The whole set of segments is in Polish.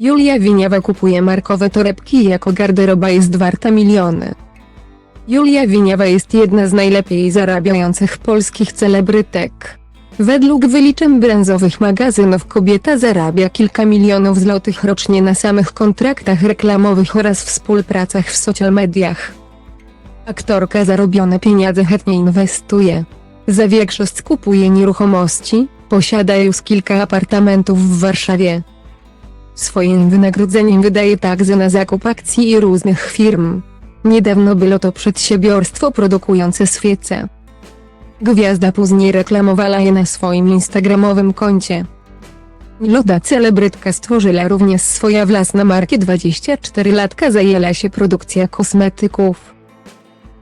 Julia Wieniawa kupuje markowe torebki jako garderoba jest warta miliony. Julia Wieniawa jest jedna z najlepiej zarabiających polskich celebrytek. Według wyliczeń branżowych magazynów kobieta zarabia kilka milionów złotych rocznie na samych kontraktach reklamowych oraz współpracach w social mediach. Aktorka zarobione pieniądze chętnie inwestuje. Za większość kupuje nieruchomości, posiada już kilka apartamentów w Warszawie. Swoim wynagrodzeniem wydaje także na zakup akcji i różnych firm. Niedawno było to przedsiębiorstwo produkujące świece. Gwiazda później reklamowała je na swoim instagramowym koncie. Loda celebrytka stworzyła również swoja własna markę 24 latka zajęła się produkcja kosmetyków.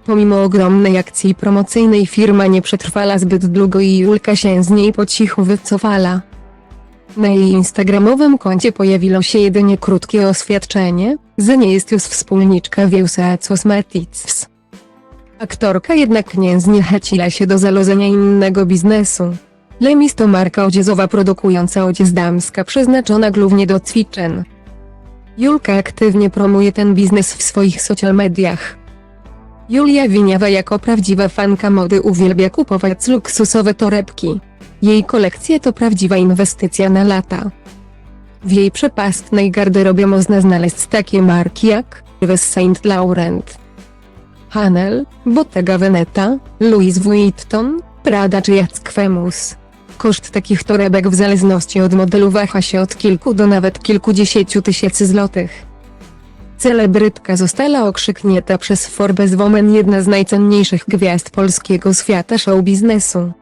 Pomimo ogromnej akcji promocyjnej firma nie przetrwała zbyt długo i Julka się z niej po cichu wycofała. Na jej instagramowym koncie pojawiło się jedynie krótkie oświadczenie, że nie jest już wspólniczka Wielsa Cosmetics. Aktorka jednak nie zniechęciła się do zalożenia innego biznesu. Lemis to marka odzieżowa produkująca odzież damska przeznaczona głównie do ćwiczeń. Julka aktywnie promuje ten biznes w swoich social mediach. Julia Wieniawa jako prawdziwa fanka mody uwielbia kupować luksusowe torebki. Jej kolekcja to prawdziwa inwestycja na lata. W jej przepastnej garderobie można znaleźć takie marki jak Yves Saint Laurent, Chanel, Bottega Veneta, Louis Vuitton, Prada czy Jacques Famous. Koszt takich torebek w zależności od modelu waha się od kilku do nawet kilkudziesięciu tysięcy złotych. Celebrytka została okrzyknięta przez Forbes Woman jedna z najcenniejszych gwiazd polskiego świata show biznesu.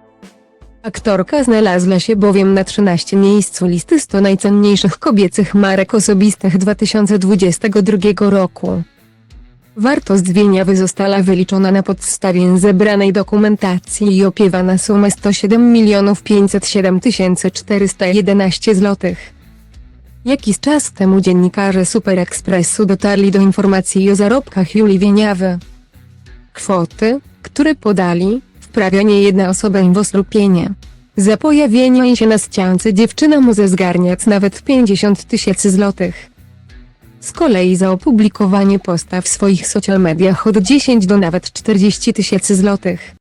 Aktorka znalazła się bowiem na 13 miejscu listy 100 najcenniejszych kobiecych marek osobistych 2022 roku. Wartość Wieniawy została wyliczona na podstawie zebranej dokumentacji i opiewa na sumę 107 milionów 507 411 złotych. Jakiś czas temu dziennikarze Super Expressu dotarli do informacji o zarobkach Julii Wieniawy. Kwoty, które podali, wprawia niejedna osoba osłupienie. Za pojawienie się na ściance dziewczyna może zgarniać nawet 50 tysięcy złotych. Z kolei za opublikowanie posta w swoich social mediach od 10 do nawet 40 tysięcy złotych.